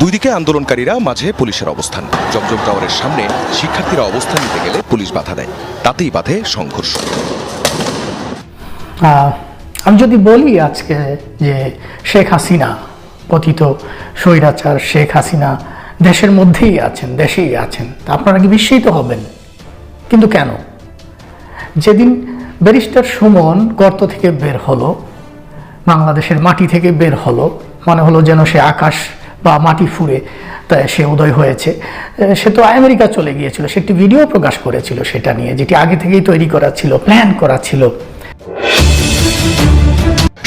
দুই দিকে আন্দোলনকারীরা মাঝে পুলিশের অবস্থান। জমজম টাওয়ারের সামনে শিক্ষার্থীরা অবস্থান নিতে গেলে পুলিশ বাধা দেয়। তাতেই বাধে সংঘর্ষ। আমি যদি বলি আজকে যে শেখ হাসিনা পতিত স্বৈরাচার শেখ হাসিনা দেশের মধ্যেই আছেন, দেশেই আছেন আপনারা কি বিস্মিত হবেন? কিন্তু কেন? যেদিন ব্যারিস্টার সুমন গর্ত থেকে বের হলো, বাংলাদেশের মাটি থেকে বের হলো, মনে হলো যেন সে আকাশ বা মাটি ফুঁড়ে, তা সে উদয় হয়েছে। সে তো আমেরিকা চলে গিয়েছিল, সে একটি ভিডিও প্রকাশ করেছিল সেটা নিয়ে, যেটি আগে থেকেই তৈরি করা ছিল, প্ল্যান করা ছিল।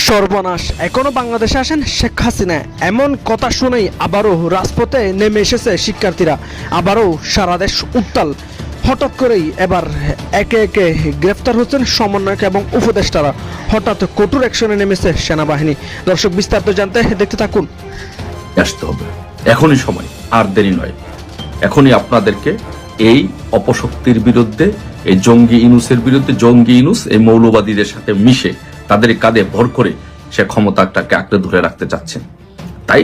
সর্বনাশ, এখনও বাংলাদেশে আসেন শেখ হাসিনা। এমন কথা শুনেই আবারও রাজপথে নেমে এসেছে শিক্ষার্থীরা। আবারও সারা দেশ উত্তাল। হঠাৎ করেই এবার একে একে গ্রেফতার হচ্ছেন সমন্বয়ক এবং উপদেষ্টারা। হঠাৎ কঠোর অ্যাকশনে নেমেছে সেনাবাহিনী। দর্শক বিস্তারিত জানতে দেখতে থাকুন। আসতে হবে। এখনই সময়, আর দেরি নয়। এখনই আপনাদেরকে এই অপশক্তির বিরুদ্ধে, এই জঙ্গি ইনুসের বিরুদ্ধে, জঙ্গি ইনুস, এই মৌলবাদীদের সাথে মিশে তাদের কাঁধে ভর করে সে ক্ষমতাটাকে আঁকড়ে ধরে রাখতে চাচ্ছেন। তাই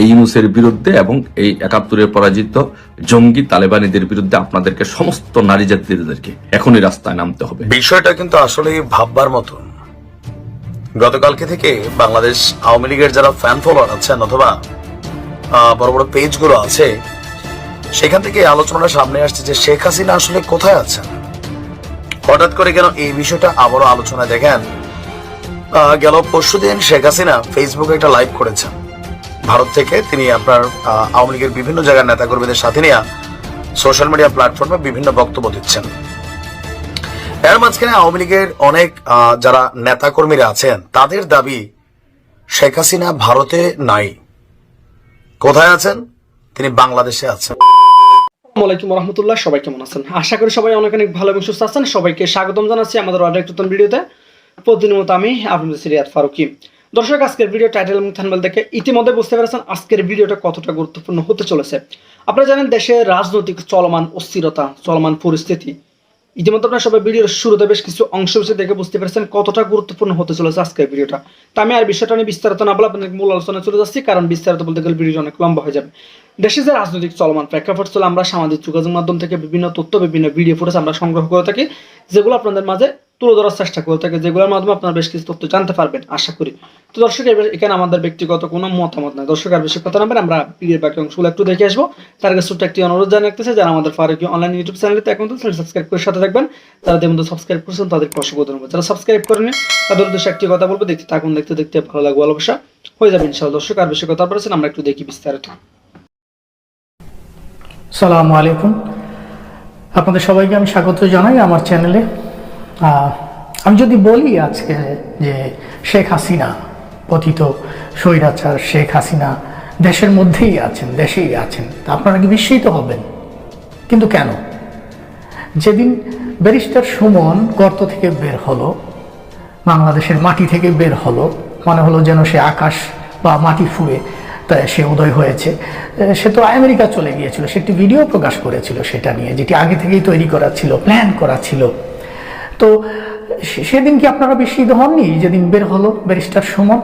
এই ইনুসের বিরুদ্ধে এবং এই একাত্তরের পরাজিত জঙ্গি তালেবানিদের বিরুদ্ধে আপনাদেরকে সমস্ত নারী জাতিদেরকে এখনই রাস্তায় নামতে হবে। বিষয়টা কিন্তু আসলে ভাববার মতন। গতকালকে থেকে বাংলাদেশ আওয়ামী লীগের যারা ফ্যান ফলোয়ার আছেন অথবা বড় বড় পেজগুলো আছে, সেখান থেকে আলোচনাটা সামনে আসছে যে শেখ হাসিনা আসলে কোথায় আছেন? হঠাৎ করে কেন এই বিষয়টা আবারও আলোচনা দেখেন? গেল পরশুদিন শেখ হাসিনা ফেসবুকে একটা লাইভ করেছেন। ভারত থেকে তিনি আপনার আওয়ামী লীগের বিভিন্ন জায়গার নেতাকর্মীদের সাথে নিয়ে সোশ্যাল মিডিয়া প্ল্যাটফর্মে বিভিন্ন বক্তব্য দিচ্ছেন। এর মাঝখানে আওয়ামী লীগের অনেক যারা নেতাকর্মীরা আছেন, তাদের দাবি শেখ হাসিনা ভারতে নাই। কোথায় আছেন? তিনি বাংলাদেশে আছেন। আসসালামু আলাইকুম রহমতুল্লাহ সবাই কেমন আছেন? আশা করি সবাই অনেক অনেক ভালো এবং সুস্থ আছেন। সবাইকে স্বাগতম জানাচ্ছি আমাদের অর্ডার একটু ভিডিওতে। প্রতিদিনের মতো আমি আপনাদের সিরিয়াত ফারুকি। দর্শক, আজকের ভিডিও টাইটেল এবং থানবেল দেখে ইতিমধ্যে বুঝতে পেরেছেন আজকের ভিডিওটা কতটা গুরুত্বপূর্ণ হতে চলেছে। আপনারা জানেন, দেশে রাজনৈতিক চলমান অস্থিরতা, চলমান পরিস্থিতি ইতিমধ্যে আপনারা সবাই ভিডিওর শুরুতে বেশ কিছু অংশ বিষয় দেখে বুঝতে পেরেছেন কতটা গুরুত্বপূর্ণ হতে চলেছে আজকের ভিডিওটা। তা আমি আর বিষয়টা নিয়ে বিস্তারিত না বলে আপনাদের মূল আলোচনা চলে যাচ্ছি, কারণ বিস্তারিত বলতে গেলে ভিডিও অনেক লম্বা হয়ে যাবে। দেশে যে রাজনৈতিক চলমান প্রেক্ষাপট চলে, আমরা সামাজিক যোগাযোগ মাধ্যম থেকে বিভিন্ন তথ্য, বিভিন্ন ভিডিও ফুটেজ আমরা সংগ্রহ করে থাকি, যেগুলো আপনাদের মাঝে তুলে ধরার চেষ্টা করে থাকি, যেগুলোর মাধ্যমে আপনারা বেশ কিছু তথ্য জানতে পারবেন, আশা করি। তো দর্শক এখানে আমাদের ব্যক্তিগত কোনো মতামত নাই। দর্শক, আর বেশি কথা নামেন আমরা ভিডিওর বাকি অংশগুলো একটু দেখে আসব। তার কাছে ছোট্ট একটি অনুরোধ জানিয়ে রাখতেছে যারা আমাদের ফারুকি অনলাইন ইউটিউব চ্যানেলতে এখন তো সাবস্ক্রাইব করে সাথে থাকবেন যারা দেবেন সাবস্ক্রাইব করেছেন তাদেরকে অসংখ্য ধন্যবাদ। যারা সাবস্ক্রাইব করেনি তাদের উদ্দেশ্যে একটি কথা বলব, দেখতে থাকুন, দেখতে দেখতে ভালো লাগবে, ভালোবাসা হয়ে যাবে ইনশাআল্লাহ। দর্শক, আর বেশি কথা বলেছেন আমরা একটু দেখি বিস্তারিত। সালামু আলাইকুম। আপনাদের সবাইকে আমি স্বাগত জানাই আমার চ্যানেলে। আমি যদি বলি আজকে যে শেখ হাসিনা পতিত স্বৈরাচার শেখ হাসিনা দেশের মধ্যেই আছেন, দেশেই আছেন, তা আপনারা কি বিস্মিত হবেন? কিন্তু কেন? যেদিন ব্যারিস্টার সুমন গর্ত থেকে বের হলো, বাংলাদেশের মাটি থেকে বের হলো, মনে হলো যেন সে আকাশ বা মাটি ফুঁড়ে তা সে উদয় হয়েছে। সে তো আমেরিকা চলে গিয়েছিল। সে একটি ভিডিও প্রকাশ করেছিল সেটা নিয়ে, যেটি আগে থেকেই তৈরি করা ছিল, প্ল্যান করা ছিল। তো সেদিন কি আপনারা বিস্মিত হননি? যেদিন বের হলো ব্যারিস্টার সুমন?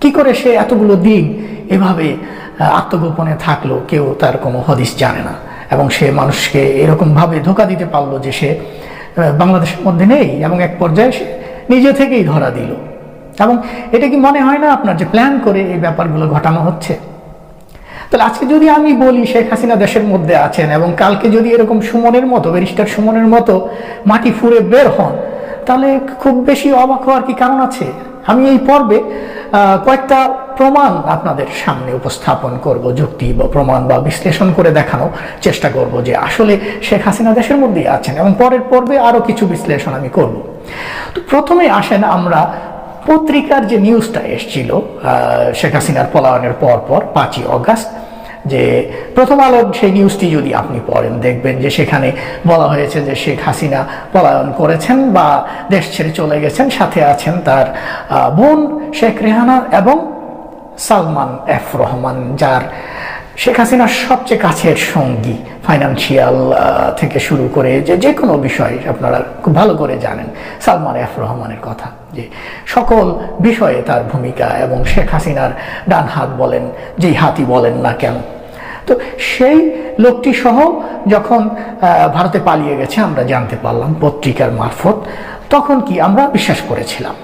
কি করে সে এতগুলো দিন এভাবে আত্মগোপনে থাকল? কেউ তার কোনো হদিস জানে না। এবং সে মানুষকে এরকমভাবে ধোকা দিতে পারল যে সে বাংলাদেশের মধ্যে নেই এবং এক পর্যায়ে সে নিজে থেকেই ধরা দিল। এবং এটা কি মনে হয় না আপনার যে প্ল্যান করে এই ব্যাপারগুলো ঘটানো হচ্ছে? তাহলে আজকে যদি আমি বলি শেখ হাসিনা দেশের মধ্যে আছেন এবং কালকে যদি এরকম সুমনের মতো, ব্যারিস্টার সুমনের মতো মাটি ফুঁড়ে বের হন, তাহলে খুব বেশি অবাক হওয়ার কি কারণ আছে? আমি এই পর্বে কয়েকটা প্রমাণ আপনাদের সামনে উপস্থাপন করব, যুক্তি বা প্রমাণ বা বিশ্লেষণ করে দেখানোর চেষ্টা করব যে আসলে শেখ হাসিনা দেশের মধ্যেই আছেন এবং পরের পর্বে আরও কিছু বিশ্লেষণ আমি করব। তো প্রথমে আসেন আমরা পত্রিকার যে নিউজটা এসছিল শেখ হাসিনার পলায়নের পর পর পাঁচই অগাস্ট, যে প্রথম আলোর সেই নিউজটি যদি আপনি পড়েন, দেখবেন যে সেখানে বলা হয়েছে যে শেখ হাসিনা পলায়ন করেছেন বা দেশ ছেড়ে চলে গেছেন, সাথে আছেন তার বোন শেখ রেহানা এবং সালমান এফ রহমান, যার শেখ হাসিনার সবচেয়ে কাছের সঙ্গী ফাইন্যান্সিয়াল থেকে শুরু করে যে যে কোনো বিষয় আপনারা খুব ভালো করে জানেন। সালমান এফ রহমানের কথা, যে সকল বিষয়ে তার ভূমিকা এবং শেখ হাসিনার ডান হাত বলেন, যেই হাতি বলেন না কেন। তো সেই লোকটি সহ যখন ভারতে পালিয়ে গেছে, আমরা জানতে পারলাম পত্রিকার মারফত, তখন কি আমরা বিশ্বাস করেছিলাম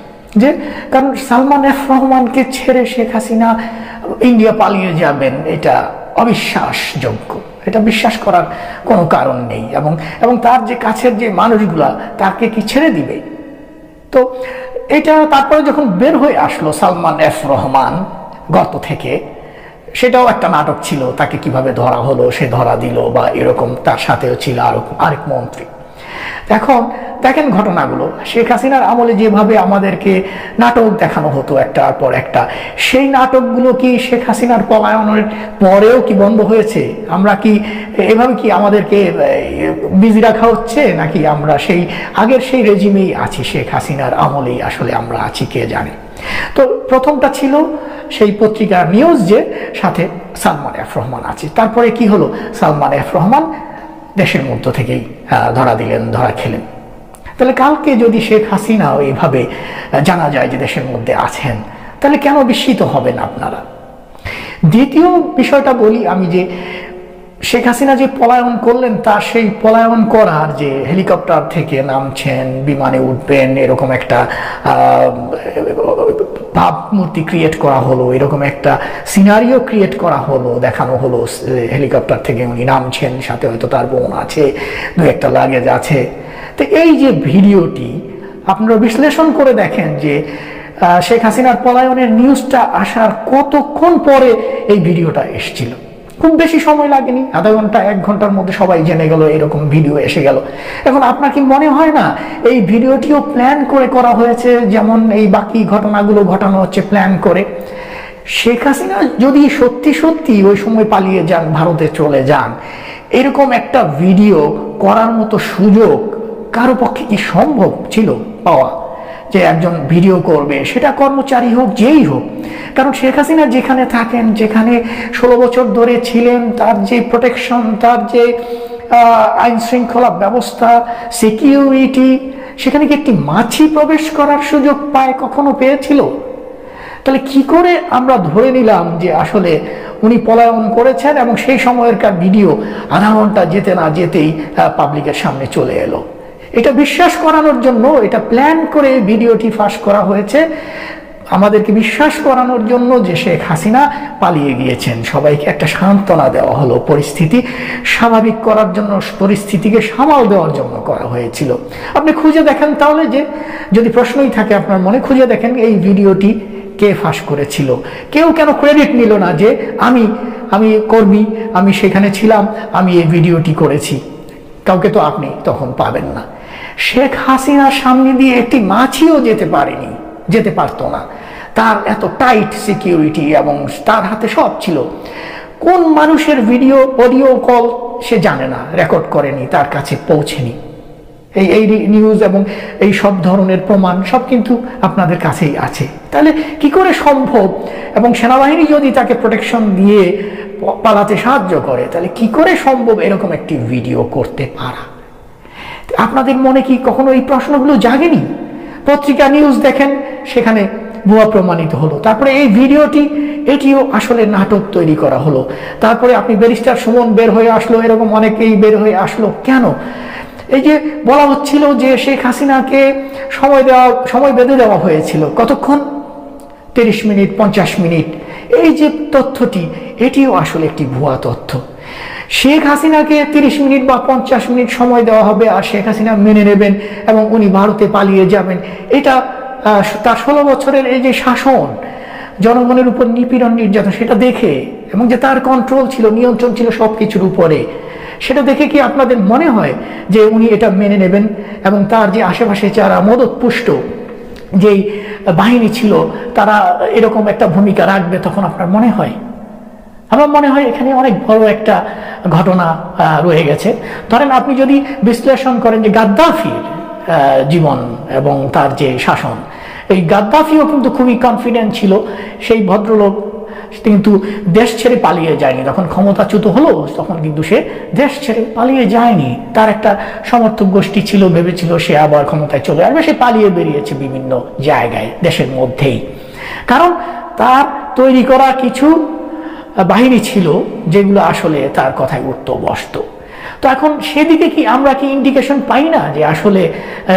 যে কারণ সালমান এফ রহমানকে ছেড়ে শেখ হাসিনা ইন্ডিয়া পালিয়ে যাবেন, এটা অবিশ্বাসযোগ্য। এটা বিশ্বাস করার কোনো কারণ নেই এবং এবং তার যে কাছের যে মানুষগুলা, তাকে কি ছেড়ে দিবে? তো এটা তারপরে যখন বের হয়ে আসলো সালমান এফ রহমান গর্ত থেকে, সেটাও একটা নাটক ছিল, তাকে কীভাবে ধরা হলো, সে ধরা দিল বা এরকম তার সাথেও ছিল আরও, আরেক মন্ত্রী। এখন দেখেন ঘটনাগুলো। শেখ হাসিনার আমলে যেভাবে আমাদেরকে নাটক দেখানো হতো একটার পর একটা, সেই নাটকগুলো কি শেখ হাসিনার পলায়নের পরেও কি বন্ধ হয়েছে? আমরা কি এভাবে কি আমাদেরকে বিজি রাখা হচ্ছে? নাকি আমরা সেই আগের সেই রেজিমেই আছি, শেখ হাসিনার আমলেই আসলে আমরা আছি, কে জানে? তো প্রথমটা ছিল সেই পত্রিকার নিউজ যে সাথে সালমান এফ রহমান আছে। তারপরে কি হলো? সালমান এফ রহমান দেশের মধ্য থেকেই ধরা দিলেন, ধরা খেলেন। তাহলে কালকে যদি শেখ হাসিনাও এইভাবে জানা যায় যে দেশের মধ্যে আছেন, তাহলে কেন বিস্মিত হবেন আপনারা? দ্বিতীয় বিষয়টা বলি আমি যে শেখ হাসিনা যে পলায়ন করলেন তার সেই পলায়ন করার যে হেলিকপ্টার থেকে নামছেন, বিমানে উঠবেন, এরকম একটা ভাবমূর্তি ক্রিয়েট করা হলো, এরকম একটা সিনারিও ক্রিয়েট করা হলো, দেখানো হলো হেলিকপ্টার থেকে উনি নামছেন, সাথে হয়তো তার বোন আছে, দু একটা লাগেজ আছে। তো এই যে ভিডিওটি, আপনারা বিশ্লেষণ করে দেখেন যে শেখ হাসিনার পলায়নের নিউজটা আসার কতক্ষণ পরে এই ভিডিওটা এসেছিল। খুব বেশি সময় লাগেনি। আধা ঘণ্টা, এক ঘণ্টার মধ্যে সবাই জেনে গেল, এরকম ভিডিও এসে গেল। এখন আপনার কি মনে হয় না, এই ভিডিওটিও প্ল্যান করে করা হয়েছে, যেমন এই বাকি ঘটনাগুলো ঘটানো হচ্ছে প্ল্যান করে? শেখ হাসিনা যদি সত্যি সত্যি ওই সময় পালিয়ে যান, ভারতে চলে যান, এরকম একটা ভিডিও করার মতো সুযোগ কারও পক্ষে কি সম্ভব ছিল পাওয়া? যে একজন ভিডিও করবে, সেটা কর্মচারী হোক, যেই হোক। কারণ শেখ হাসিনা যেখানে থাকেন, যেখানে ষোলো বছর ধরে ছিলেন, তার যে প্রোটেকশন তার যে আইন শৃঙ্খলা ব্যবস্থা সিকিউরিটি সেখানে কি একটি মাছি প্রবেশ করার সুযোগ পায়, কখনো পেয়েছিল? তাহলে কি করে আমরা ধরে নিলাম যে আসলে উনি পলায়ন করেছেন এবং সেই সময়কার ভিডিও আধা ঘণ্টা যেতে না যেতেই পাবলিকের সামনে চলে এলো? এটা বিশ্বাস করানোর জন্য, এটা প্ল্যান করে ভিডিওটি ফাঁস করা হয়েছে। আমাদেরকে বিশ্বাস করানোর জন্য যে শেখ হাসিনা পালিয়ে গিয়েছেন। সবাইকে একটা সান্ত্বনা দেওয়া হলো পরিস্থিতি। স্বাভাবিক করার জন্য, পরিস্থিতিকে সামাল দেওয়ার জন্য করা হয়েছিল। আপনি খুঁজে দেখেন তাহলে যে, যদি প্রশ্নই থাকে আপনার মনে, খুঁজে দেখেন এই ভিডিওটি কে ফাঁস করেছিল। কেউ কেন ক্রেডিট নিল না যে, আমি আমি কর্মী, আমি সেখানে ছিলাম, আমি এই ভিডিওটি করেছি। কাউকে তো আপনি তখন পাবেন না। শেখ হাসিনার সামনে দিয়ে একটি মাছিও যেতে পারেনি, যেতে পারতো না। তার এত টাইট সিকিউরিটি এবং তার হাতে সব ছিল। কোন মানুষের ভিডিও অডিও কল সে জানে না রেকর্ড করেনি, তার কাছে পৌঁছেনি। এই এই নিউজ এবং এই সব ধরনের প্রমাণ সব কিন্তু আপনাদের কাছেই আছে। তাহলে কি করে সম্ভব? এবং সেনাবাহিনী যদি তাকে প্রোটেকশন দিয়ে পালাতে সাহায্য করে, তাহলে কি করে সম্ভব এরকম একটি ভিডিও করতে পারা? আপনাদের মনে কি কখনো এই প্রশ্নগুলো জাগেনি? পত্রিকা নিউজ দেখেন, সেখানে ভুয়া প্রমাণিত হলো। তারপরে এই ভিডিওটি, এটিও আসলে নাটক তৈরি করা হলো। তারপরে আপনি ব্যারিস্টার সুমন বের হয়ে আসলো, এরকম অনেকেই বের হয়ে আসলো। কেন? এই যে বলা হচ্ছিল যে শেখ হাসিনাকে সময় দেওয়া, সময় বেঁধে দেওয়া হয়েছিল। কতক্ষণ? তিরিশ মিনিট, পঞ্চাশ মিনিট। এই যে তথ্যটি, এটিও আসলে একটি ভুয়া তথ্য। শেখ হাসিনাকে তিরিশ মিনিট বা পঞ্চাশ মিনিট সময় দেওয়া হবে আর শেখ হাসিনা মেনে নেবেন এবং উনি ভারতে পালিয়ে যাবেন। এটা তার ষোলো বছরের এই যে শাসন, জনগণের উপর নিপীড়ন নির্যাতন, সেটা দেখে এবং যে তার কন্ট্রোল ছিল, নিয়ন্ত্রণ ছিল সব কিছুর উপরে, সেটা দেখে কি আপনাদের মনে হয় যে উনি এটা মেনে নেবেন? এবং তার যে আশেপাশে যারা মদত পুষ্ট যেই বাহিনী ছিল, তারা এরকম একটা ভূমিকা রাখবে তখন আপনার মনে হয়? আমার মনে হয় এখানে অনেক বড় একটা ঘটনা রয়ে গেছে। ধরেন আপনি যদি বিশ্লেষণ করেন যে গাদ্দাফির জীবন এবং তার যে শাসন, এই গাদ্দাফিও কিন্তু খুবই কনফিডেন্ট ছিল। সেই ভদ্রলোক কিন্তু দেশ ছেড়ে পালিয়ে যায়নি। যখন ক্ষমতাচ্যুত হলো, তখন কিন্তু সে দেশ ছেড়ে পালিয়ে যায়নি। তার একটা সমর্থক গোষ্ঠী ছিল, ভেবেছিল সে আবার ক্ষমতায় চলে আসবে। সে পালিয়ে বেরিয়েছে বিভিন্ন জায়গায় দেশের মধ্যেই। কারণ তার তৈরি করা কিছু বাহিনী ছিল যেগুলো আসলে তার কথায় উঠত বসত তো এখন সেদিকে কি আমরা কি ইন্ডিকেশন পাই না যে আসলে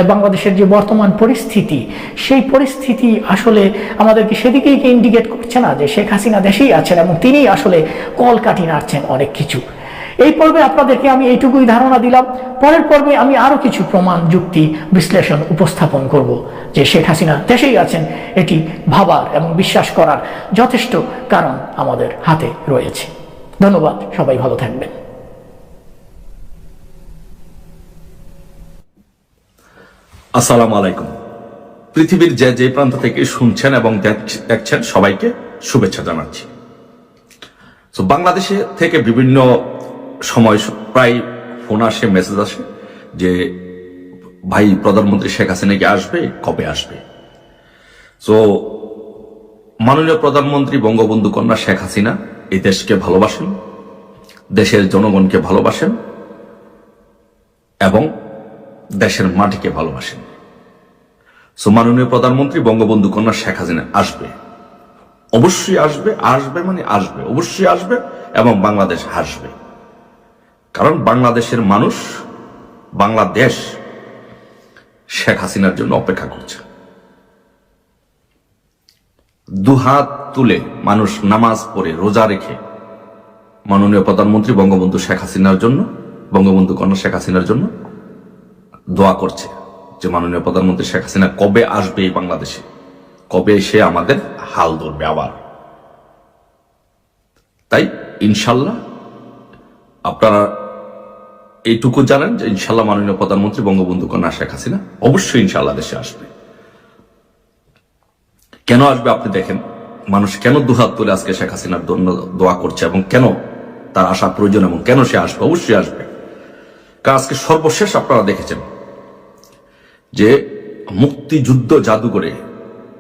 বাংলাদেশের যে বর্তমান পরিস্থিতি, সেই পরিস্থিতি আসলে আমাদেরকে সেদিকেই কি ইন্ডিকেট করছে না যে শেখ হাসিনা দেশেই আছেন এবং তিনিই আসলে কল কাটি নাড়ছেন অনেক কিছু? এই পর্বে আপনাদেরকে আমি এইটুকুই ধারণা দিলাম। পরের পর্বে আমি আরও কিছু প্রমাণ, যুক্তি, বিশ্লেষণ উপস্থাপন করব যে শেখ হাসিনা দেশেই আছেন, এটি ভাবার এবং বিশ্বাস করার যথেষ্ট কারণ আমাদের হাতে রয়েছে। ধন্যবাদ, সবাই ভালো থাকবেন। আসসালামু আলাইকুম। পৃথিবীর যে যে প্রান্ত থেকে শুনছেন এবং দেখ- দেখছেন সবাইকে শুভেচ্ছা জানাচ্ছি। তো বাংলাদেশে থেকে বিভিন্ন সময় প্রায় ফোন আসে মেসেজ আসে যে, ভাই, প্রধানমন্ত্রী শেখ হাসিনা কি আসবে? কবে আসবে? তো মাননীয় প্রধানমন্ত্রী বঙ্গবন্ধু কন্যা শেখ হাসিনা এই দেশকে ভালোবাসেন, দেশের জনগণকে ভালোবাসেন এবং দেশের মাটিকে ভালোবাসেন। সো মাননীয় প্রধানমন্ত্রী বঙ্গবন্ধু কন্যা শেখ হাসিনা আসবে। অবশ্যই আসবে আসবে মানে আসবে, অবশ্যই আসবে এবং বাংলাদেশ হাসবে। কারণ বাংলাদেশের মানুষ বাংলাদেশ শেখ হাসিনার জন্য অপেক্ষা করছে। দুহাত তুলে মানুষ নামাজ পড়ে, রোজা রেখে মাননীয় প্রধানমন্ত্রী বঙ্গবন্ধু শেখ হাসিনার জন্য, বঙ্গবন্ধু কন্যা শেখ হাসিনার জন্য দোয়া করছে যে মাননীয় প্রধানমন্ত্রী শেখ হাসিনা কবে আসবে এই বাংলাদেশে? কবে এসে আমাদের হাল ধরবে আবার? তাই ইনশাল্লাহ আপনারা এইটুকু জানেন যে ইনশাল্লাহ মাননীয় প্রধানমন্ত্রী বঙ্গবন্ধু কন্যা শেখ হাসিনা অবশ্যই ইনশাল্লাহ দেশে আসবে। কেন আসবে আপনি দেখেন, মানুষ কেন দুহাত তুলে আজকে শেখ হাসিনার দোয়া করছে এবং কেন তার আসা প্রয়োজন এবং কেন সে আসবে? অবশ্যই আসবে। কারণ আজকে সর্বশেষ আপনারা দেখেছেন যে মুক্তিযুদ্ধ জাদুঘরে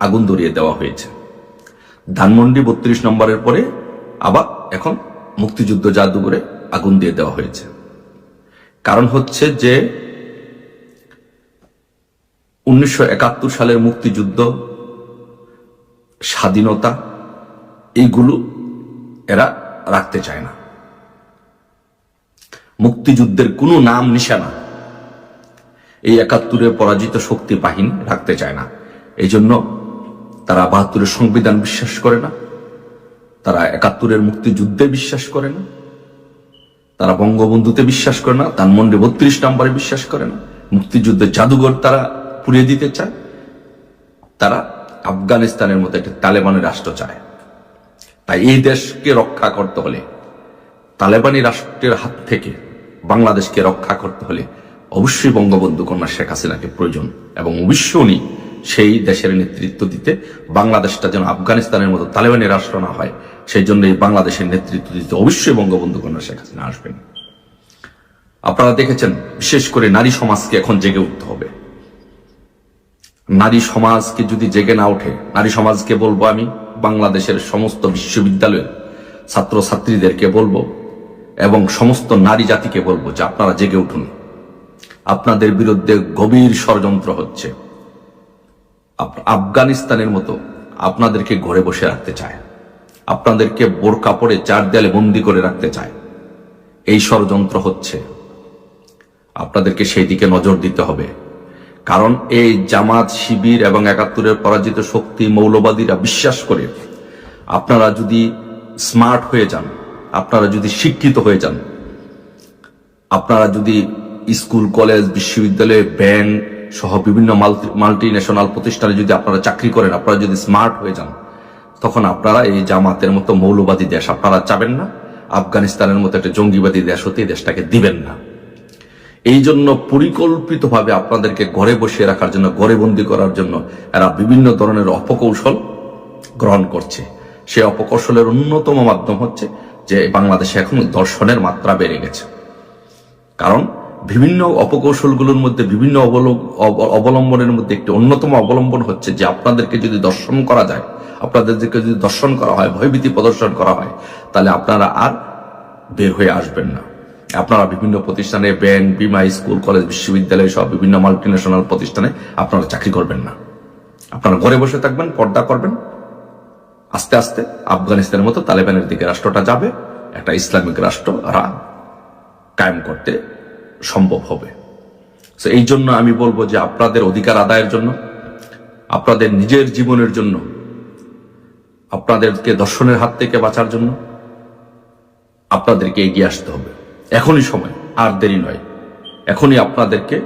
আগুন ধরিয়ে দেওয়া হয়েছে। ধানমন্ডি বত্রিশ নম্বরের পরে আবার এখন মুক্তিযুদ্ধ জাদুঘরে আগুন দিয়ে দেওয়া হয়েছে। কারণ হচ্ছে যে উনিশশো একাত্তর সালের মুক্তিযুদ্ধ, স্বাধীনতা, এইগুলো এরা রাখতে চায় না। মুক্তিযুদ্ধের কোনো নাম নিশানা এই একাত্তরের পরাজিত শক্তি বাহিনী রাখতে চায় না। এই জন্য তারা বাহাত্তরের সংবিধান বিশ্বাস করে না, তারা একাত্তরের মুক্তিযুদ্ধে বিশ্বাস করে না। তারা বঙ্গবন্ধুতে বিশ্বাস করে না ধানমন্ডি বত্রিশ নম্বরে বিশ্বাস করে না। মুক্তিযুদ্ধের জাদুঘর তারা পুড়িয়ে দিতে চায়। তারা আফগানিস্তানের মতো একটি তালেবানের রাষ্ট্র চায়। তাই এই দেশকে রক্ষা করতে হলে, তালেবানি রাষ্ট্রের হাত থেকে বাংলাদেশকে রক্ষা করতে হলে অবশ্যই বঙ্গবন্ধু কন্যা শেখ হাসিনাকে প্রয়োজন এবং অবশ্যই উনি সেই দেশের নেতৃত্ব দিতে বাংলাদেশটা যেন আফগানিস্তানের মতো তালেবানি রাষ্ট্র না হয় সেই জন্য এই বাংলাদেশের নেতৃত্ব দিতে অবশ্যই বঙ্গবন্ধু কন্যা শেখ হাসিনা আসবেন। আপনারা দেখেছেন, বিশেষ করে নারী সমাজকে এখন জেগে উঠতে হবে। নারী সমাজকে যদি জেগে না ওঠে, নারী সমাজকে বলব আমি, বাংলাদেশের সমস্ত বিশ্ববিদ্যালয়ের ছাত্র ছাত্রীদেরকে বলব এবং সমস্ত নারী জাতিকে বলব যে আপনারা জেগে উঠুন। আপনাদের বিরুদ্ধে গভীর ষড়যন্ত্র হচ্ছে। আফগানিস্তানের মতো আপনাদেরকে ঘরে বসে রাখতে চায় আপনাদেরকে বোরকা পরে চার দেয়ালে বন্দি করে রাখতে চায়। এই ষড়যন্ত্র হচ্ছে। আপনাদেরকে সেই দিকে নজর দিতে হবে। কারণ এই জামাত, শিবির এবং একাত্তরের পরাজিত শক্তি, মৌলবাদীরা বিশ্বাস করে, আপনারা যদি স্মার্ট হয়ে যান, আপনারা যদি শিক্ষিত হয়ে যান, আপনারা যদি স্কুল, কলেজ, বিশ্ববিদ্যালয় ব্যাংক সহ বিভিন্ন মাল্টি ন্যাশনাল প্রতিষ্ঠানে যদি আপনারা চাকরি করেন, আপনারা যদি স্মার্ট হয়ে যান তখন আপনারা এই জামাতের মতো মৌলবাদী দেশ আপনারা চাবেন না। আফগানিস্তানের মতো একটা জঙ্গিবাদী দেশ হতে দেশটাকে দিবেন না। এই জন্য পরিকল্পিতভাবে আপনাদেরকে ঘরে বসিয়ে রাখার জন্য, ঘরে বন্দি করার জন্য এরা বিভিন্ন ধরনের অপকৌশল গ্রহণ করছে। সেই অপকৌশলের অন্যতম মাধ্যম হচ্ছে যে বাংলাদেশে এখন দর্শনের মাত্রা বেড়ে গেছে। কারণ বিভিন্ন অপকৌশলগুলোর মধ্যে, বিভিন্ন অবলম- অব- অবলম্বনের মধ্যে একটি অন্যতম অবলম্বন হচ্ছে যে আপনাদেরকে যদি দর্শন করা যায় আপনাদেরকে যদি দর্শন করা হয়, ভয়ভীতি প্রদর্শন করা হয়, তাহলে আপনারা আর বের হয়ে আসবেন না। আপনারা বিভিন্ন প্রতিষ্ঠানে ব্যাংক, বিমা, স্কুল, কলেজ, বিশ্ববিদ্যালয় সব বিভিন্ন মাল্টিন্যাশনাল প্রতিষ্ঠানে আপনারা চাকরি করবেন না। আপনারা ঘরে বসে থাকবেন, পর্দা করবেন। আস্তে আস্তে আফগানিস্তানের মতো তালেবানের দিকে রাষ্ট্রটা যাবে, একটা ইসলামিক রাষ্ট্র রা, কায়েম করতে সম্ভব হবে। তো এই জন্য আমি বলব যে আপনাদের অধিকার আদায়ের জন্য, আপনাদের নিজের জীবনের জন্য আপনাদেরকে দর্শনের হাত থেকে বাঁচার জন্য আপনাদেরকে এগিয়ে আসতে হবে। এখনই সময়, আর দেরি নয়। এখনই আপনাদেরকে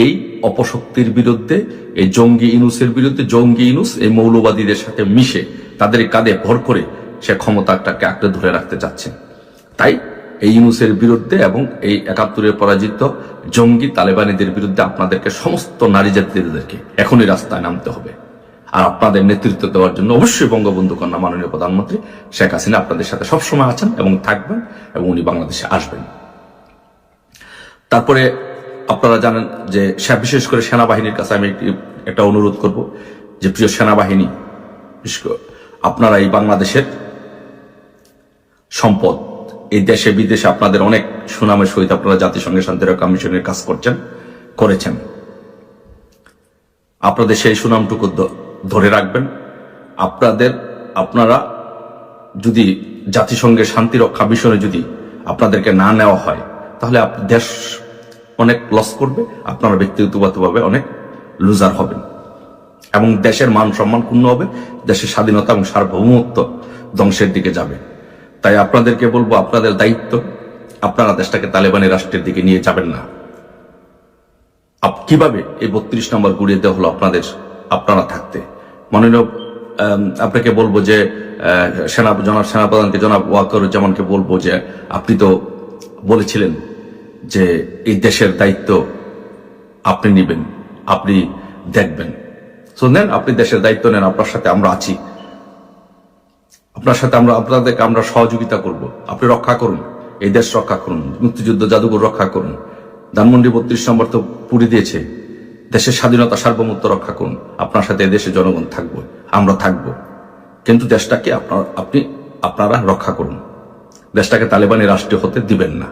এই অপশক্তির বিরুদ্ধে, এই জঙ্গি ইনুসের বিরুদ্ধে, জঙ্গি ইনুস, এই মৌলবাদীদের সাথে মিশে তাদের কাঁধে ভর করে সে ক্ষমতাটাকে আঁকড়ে ধরে রাখতে চাচ্ছে তাই এই ইনুসের বিরুদ্ধে এবং এই একাত্তরে পরাজিত জঙ্গি তালেবানিদের বিরুদ্ধে আপনাদেরকে সমস্ত নারী জাতিদেরকে এখনই রাস্তায় নামতে হবে। আর আপনাদের নেতৃত্ব দেওয়ার জন্য অবশ্যই বঙ্গবন্ধু কন্যা মাননীয় প্রধানমন্ত্রী শেখ হাসিনা আপনাদের সাথে সবসময় আছেন এবং থাকবেন এবং উনি বাংলাদেশে আসবেন। তারপরে আপনারা জানেন যে বিশেষ করে সেনাবাহিনীর কাছে আমি একটি একটা অনুরোধ করব যে প্রিয় সেনাবাহিনী আপনারা এই বাংলাদেশের সম্পদ, এই দেশে বিদেশে আপনাদের অনেক সুনামের সহিত আপনারা জাতিসংঘের শান্তিরক্ষা কমিশনের কাজ করছেন, করেছেন। আপনাদের সেই সুনামটুকু ধরে রাখবেন। আপনাদের, আপনারা যদি জাতিসংঘের শান্তি রক্ষা মিশনে যদি আপনাদেরকে না নেওয়া হয়, তাহলে দেশ অনেক লস করবে, আপনারা ব্যক্তিগতভাবে অনেক লুজার হবেন। এবং দেশের মান সম্মান ক্ষুণ্ণ হবে, দেশের স্বাধীনতা এবং সার্বভৌমত্ব ধ্বংসের দিকে যাবে। তাই আপনাদেরকে বলব, আপনাদের দায়িত্ব, আপনারা দেশটাকে তালেবানি রাষ্ট্রের দিকে নিয়ে যাবেন না। কীভাবে এই বত্রিশ নম্বর গুড়িয়ে দেওয়া হলো আপনাদের, আপনারা থাকতে? মাননীয় আম, আপনাকে বলব যে সেনা জনাব সেনাপ্রধানকে জনাব ওয়াকরুজ্জামানকে বলব যে আপনি তো বলেছিলেন যে এই দেশের দায়িত্ব আপনি নেবেন আপনি দেখবেন। তো নেন আপনি দেশের দায়িত্ব নেন আপনার সাথে আমরা আছি। আপনার সাথে আমরা আপনাদেরকে আমরা সহযোগিতা করব। আপনি রক্ষা করুন এই দেশ রক্ষা করুন মুক্তিযুদ্ধ জাদুঘর রক্ষা করুন। ধানমন্ডি বত্রিশ নম্বর তো পুরি দিয়েছে। দেশের স্বাধীনতা সার্বভৌমত্ব রক্ষা করুন। আপনার সাথে দেশে জনগণ থাকব, আমরা থাকব। কিন্তু দেশটাকে আপনার, আপনি, আপনারা রক্ষা করুন। দেশটাকে তালেবানি রাষ্ট্র হতে দিবেন না।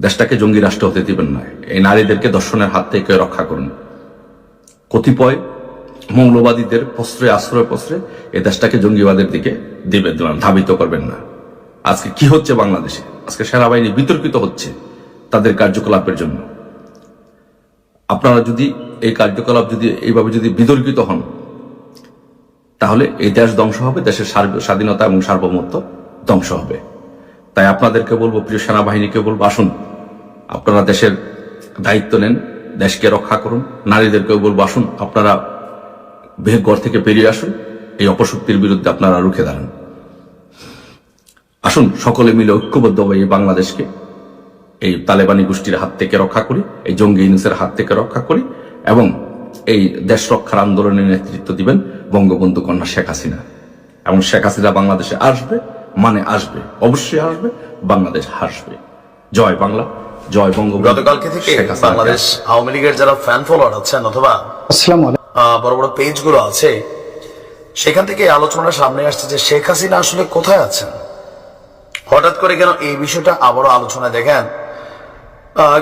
দেশটাকে জঙ্গি রাষ্ট্র হতে দিবেন না। এই নারীদেরকে দর্শনের হাত থেকে রক্ষা করুন। কতিপয় মৌলবাদীদের প্রশ্রয়, আশ্রয় প্রশ্রয় এই দেশটাকে জঙ্গিবাদের দিকে দিবে ধাবিত করবেন না। আজকে কি হচ্ছে বাংলাদেশে? আজকে সেনাবাহিনী বিতর্কিত হচ্ছে তাদের কার্যকলাপের জন্য। আপনারা যদি এই কার্যকলাপ যদি এইভাবে যদি বিতর্কিত হন, তাহলে এই দেশ ধ্বংস হবে, দেশের স্বাধীনতা এবং সার্বভৌমত্ব ধ্বংস হবে। তাই আপনাদেরকে বলব, প্রিয় সেনাবাহিনীকে বলব, আসুন, আপনারা দেশের দায়িত্ব নেন, দেশকে রক্ষা করুন, নারীদেরকেও বলব, আসুন, আপনারা ঘর থেকে বেরিয়ে আসুন, এই অপশক্তির বিরুদ্ধে আপনারা রুখে দাঁড়ান। আসুন, সকলে মিলে ঐক্যবদ্ধভাবে এই বাংলাদেশকে এই তালেবানি গোষ্ঠীর হাত থেকে রক্ষা করি এই জঙ্গি ইউনুসের হাত থেকে রক্ষা করি এবং এই দেশ রক্ষার আন্দোলনের নেতৃত্ব দিবেন বঙ্গবন্ধু কন্যা শেখ হাসিনা। এবং শেখ হাসিনা বাংলাদেশে আসবে মানে আসবে অবশ্যই আসবে বাংলাদেশ হাসবে। জয় বাংলা জয় বঙ্গবন্ধু গতকালকে থেকে বাংলাদেশ আওয়ামী লীগের যারা ফ্যান ফলোয়ার আছেন অথবা আহ, বড় বড় পেজগুলো আছে সেখান থেকে এই আলোচনাটা সামনে আসছে যে শেখ হাসিনা আসলে কোথায় আছেন? হঠাৎ করে কেন এই বিষয়টা আবারও আলোচনায় দেখেন?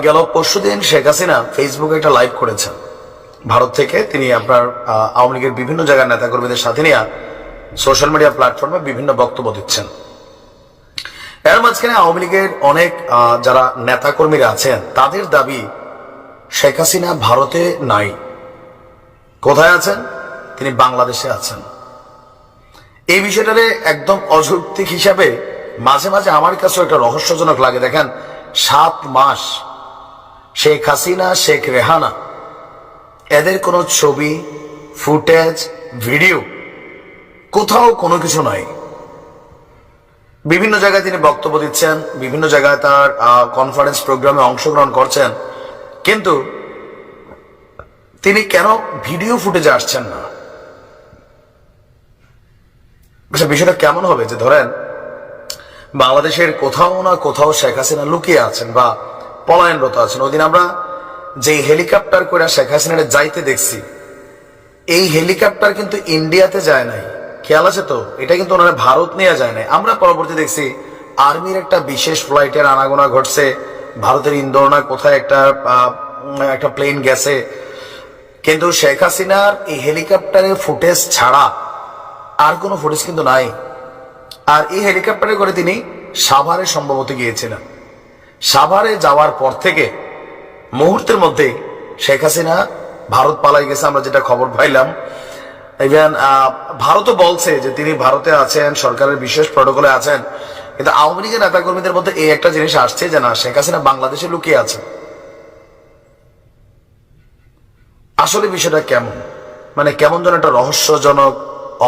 গেল পরশুদিন শেখ হাসিনা ফেসবুকে একটা লাইভ করেছেন। ভারত থেকে তিনি আপনার আওয়ামী লীগের বিভিন্ন জায়গার নেতাকর্মীদের সাথে নিয়ে সোশ্যাল মিডিয়া প্ল্যাটফর্মে বিভিন্ন বক্তব্য দিচ্ছেন। এর মাঝখানে আওয়ামী লীগের অনেক যারা নেতাকর্মীরা আছেন, তাদের দাবি শেখ হাসিনা ভারতে নাই। কোথায় আছেন? তিনি বাংলাদেশে আছেন। এই বিষয়টারে একদম অযৌক্তিক হিসাবে মাঝে মাঝে আমার কাছেও একটা রহস্যজনক লাগে। দেখেন সাত মাস। শেখ হাসিনা, শেখ রেহানা, এদের কোনো ছবি, ফুটেজ, ভিডিও কোথাও কোনো কিছু নাই। বিভিন্ন জায়গায় তিনি বক্তব্য দিচ্ছেন, বিভিন্ন জায়গায় তার কনফারেন্স প্রোগ্রামে অংশগ্রহণ করছেন। কিন্তু তিনি কেন ভিডিও ফুটেজে আসছেন না? আচ্ছা বিষয়টা কেমন হবে? যে ধরেন বাংলাদেশের কোথাও না কোথাও শেখ হাসিনা লুকিয়ে আছেন বা পলায়নরত আছেন। ওইদিন আমরা যে হেলিকপ্টার করে শেখ হাসিনার যাইতে দেখছি, এই হেলিকপ্টার কিন্তু ইন্ডিয়াতে যায় নাই। খেয়াল আছে তো? এটা কিন্তু ওনারা ভারত নিয়ে যায় নাই। আমরা পরবর্তী দেখছি, আর্মির একটা বিশেষ ফ্লাইটের আনাগোনা ঘটছে। ভারতের ইন্দোর না কোথায় একটা একটা প্লেন গেছে। কিন্তু শেখ হাসিনার এই হেলিকপ্টারের ফুটেজ ছাড়া আর কোনো ফুটেজ কিন্তু নাই। আর এই হেলিকপ্টারে করে তিনি সাভারে সম্ভবত গিয়েছিলেন। সাভারে যাওয়ার পর থেকে মুহূর্তের মধ্যে শেখ হাসিনা ভারত পালাই গেছে, আমরা যেটা খবর পাইলাম। ইভেন ভারতও বলছে যে তিনি ভারতে আছেন, সরকারের বিশেষ প্রটোকলে আছেন। কিন্তু আওয়ামী লীগের নেতাকর্মীদের মধ্যে এই একটা জিনিস আসছে যে না, শেখ হাসিনা বাংলাদেশে লুকিয়ে আছেন আসলে বিষয়টা কেমন? মানে কেমন যেন একটা রহস্যজনক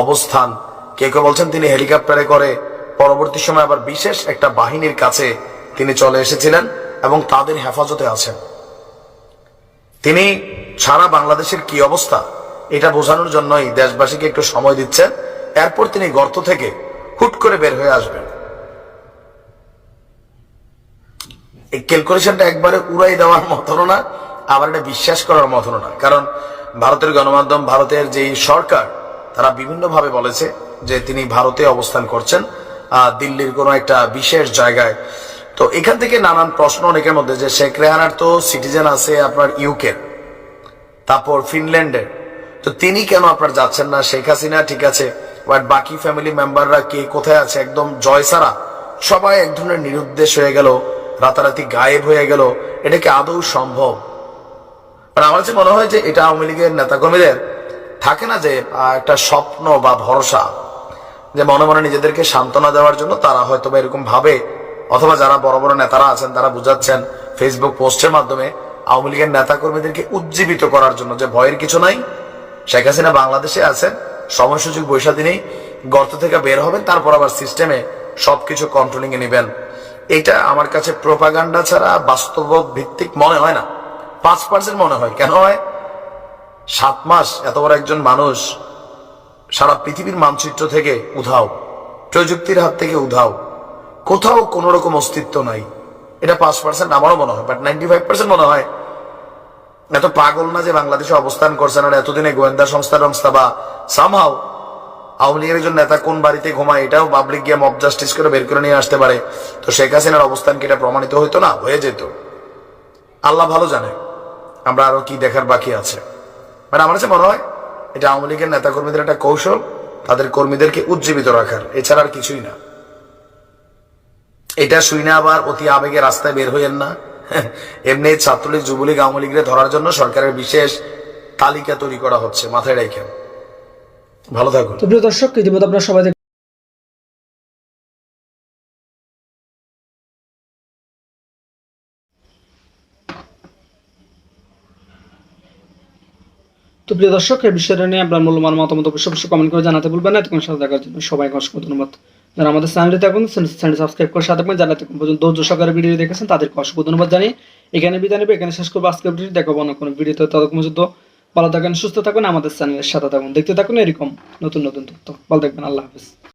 অবস্থান কে কেউ বলছেন তিনি হেলিকপ্টারে করে। পরবর্তী সময় আবার বিশেষ একটা বাহিনীর কাছে তিনি চলে এসেছিলেন এবং তাদের হেফাজতে আছেন। তিনি, সারা বাংলাদেশের কি অবস্থা? এটা বোঝানোর জন্যই দেশবাসীকে একটু সময় দিচ্ছেন। এরপর তিনি গর্ত থেকে হুট করে বের হয়ে আসবেন। এই ক্যালকুলেশনটা একবারে উড়াই দেওয়ার মতনও না, আবার এটা বিশ্বাস করার মতনও না। কারণ ভারতের গণমাধ্যম, ভারতের যেই সরকার তারা বিভিন্নভাবে বলেছে যে তিনি ভারতে অবস্থান করছেন দিল্লির কোনো একটা বিশেষ জায়গায়। তো এখান থেকে নানান প্রশ্ন অনেকের মধ্যে যে শেখ রেহানার তো সিটিজেন আছে আপনার ইউকে তারপর ফিনল্যান্ডের তো তিনি কেন আপনার যাচ্ছেন না? শেখ হাসিনা, ঠিক আছে বাট বাকি ফ্যামিলি মেম্বাররা কে, কোথায় আছে? একদম জয় সারা। সবাই এক ধরনের নিরুদ্দেশ হয়ে গেল, রাতারাতি গায়েব হয়ে গেল। এটা কি আদৌ সম্ভব? মানে আমার কাছে মনে হয় যে এটা আওয়ামী লীগের নেতাকর্মীদের থাকে না যে একটা স্বপ্ন বা ভরসা যে মনে মনে নিজেদেরকে সান্ত্বনা দেওয়ার জন্য তারা হয়তো বা এরকম ভাবে, অথবা যারা বড় বড় নেতারা আছেন, তারা বুঝাচ্ছেন ফেসবুক পোস্টের মাধ্যমে আওয়ামী লীগের নেতাকর্মীদেরকে উজ্জীবিত করার জন্য যে ভয়ের কিছু নাই। শেখ হাসিনা বাংলাদেশে আছেন, সময় সুযোগ বৈশা দিনেই গর্ত থেকে বের হবেন, তারপর আবার সিস্টেমে সবকিছু কন্ট্রোলিং এ নেবেন। এটা আমার কাছে প্রোপাগান্ডা ছাড়া বাস্তব ভিত্তিক মনে হয় না। পাঁচ পার্সেন্ট মনে হয়। কেন হয়? সাত মাস এত বড় একজন মানুষ সারা পৃথিবীর মানচিত্র থেকে উধাও, প্রযুক্তির হাত থেকে উধাও। কোথাও কোনো রকম অস্তিত্ব নাই। এটা পাঁচ পার্সেন্ট আমারও মনে হয় বাট নাইনটি ফাইভ পার্সেন্ট মনে হয়। এত পাগল না যে বাংলাদেশে অবস্থান করছেন আর এতদিনে গোয়েন্দা সংস্থা টংস্থা বা সামহাও আওয়ামী লীগের একজন নেতা কোন বাড়িতে ঘুমায়, এটাও পাবলিক গিয়ে মব জাস্টিস করে বের করে নিয়ে আসতে পারে। তো শেখ হাসিনার অবস্থান কি এটা প্রমাণিত হইতো না? হয়ে যেত। আল্লাহ ভালো জানে। আমরা আরও কি দেখার বাকি আছে। মানে আমার কাছে মনে হয় এটা আওয়ামী লীগের নেতাকর্মীদের একটা কৌশল, তাদের কর্মীদেরকে উজ্জীবিত রাখার, এছাড়া আর কিছুই না। এটা শুই না আবার অতি আবেগে রাস্তায় বের হইয়েন না। এমনি ছাত্রলীগ, যুবলীগ, আওয়ামী লীগের ধরার জন্য সরকারের বিশেষ তালিকা তৈরি করা হচ্ছে, মাথায় রেখেন। ভালো থাকুন। দর্শক, ইতিমধ্যে আপনারা সবাই তো প্রিয় দর্শক এই বিষয়টা নিয়ে আপনার মূল্যমান মতামত অবশ্যই অবশ্যই কমেন্ট করে জানাতে ভুলবেন না। এতক্ষণ সাথে দেখার জন্য সবাইকে অসংখ্য ধন্যবাদ। যারা আমাদের চ্যানেলে থাকুন চ্যানেল সাবস্ক্রাইব করে সাথে থাকবেন। যারা পর্যন্ত ধৈর্য সহকারে ভিডিও দেখেছেন, তাদেরকে অসংখ্য ধন্যবাদ জানিয়ে এখানে বিদায় নেবে। এখানে শেষ করব আজকে ভিডিও দেখাবো না কোনো ভিডিওতে ততক্ষণ পর্যন্ত ভালো থাকেন, সুস্থ থাকুন। আমাদের চ্যানেলের সাথে থাকুন। দেখতে থাকুন, এরকম নতুন নতুন তথ্য। ভালো থাকবেন। আল্লাহ হাফিজ।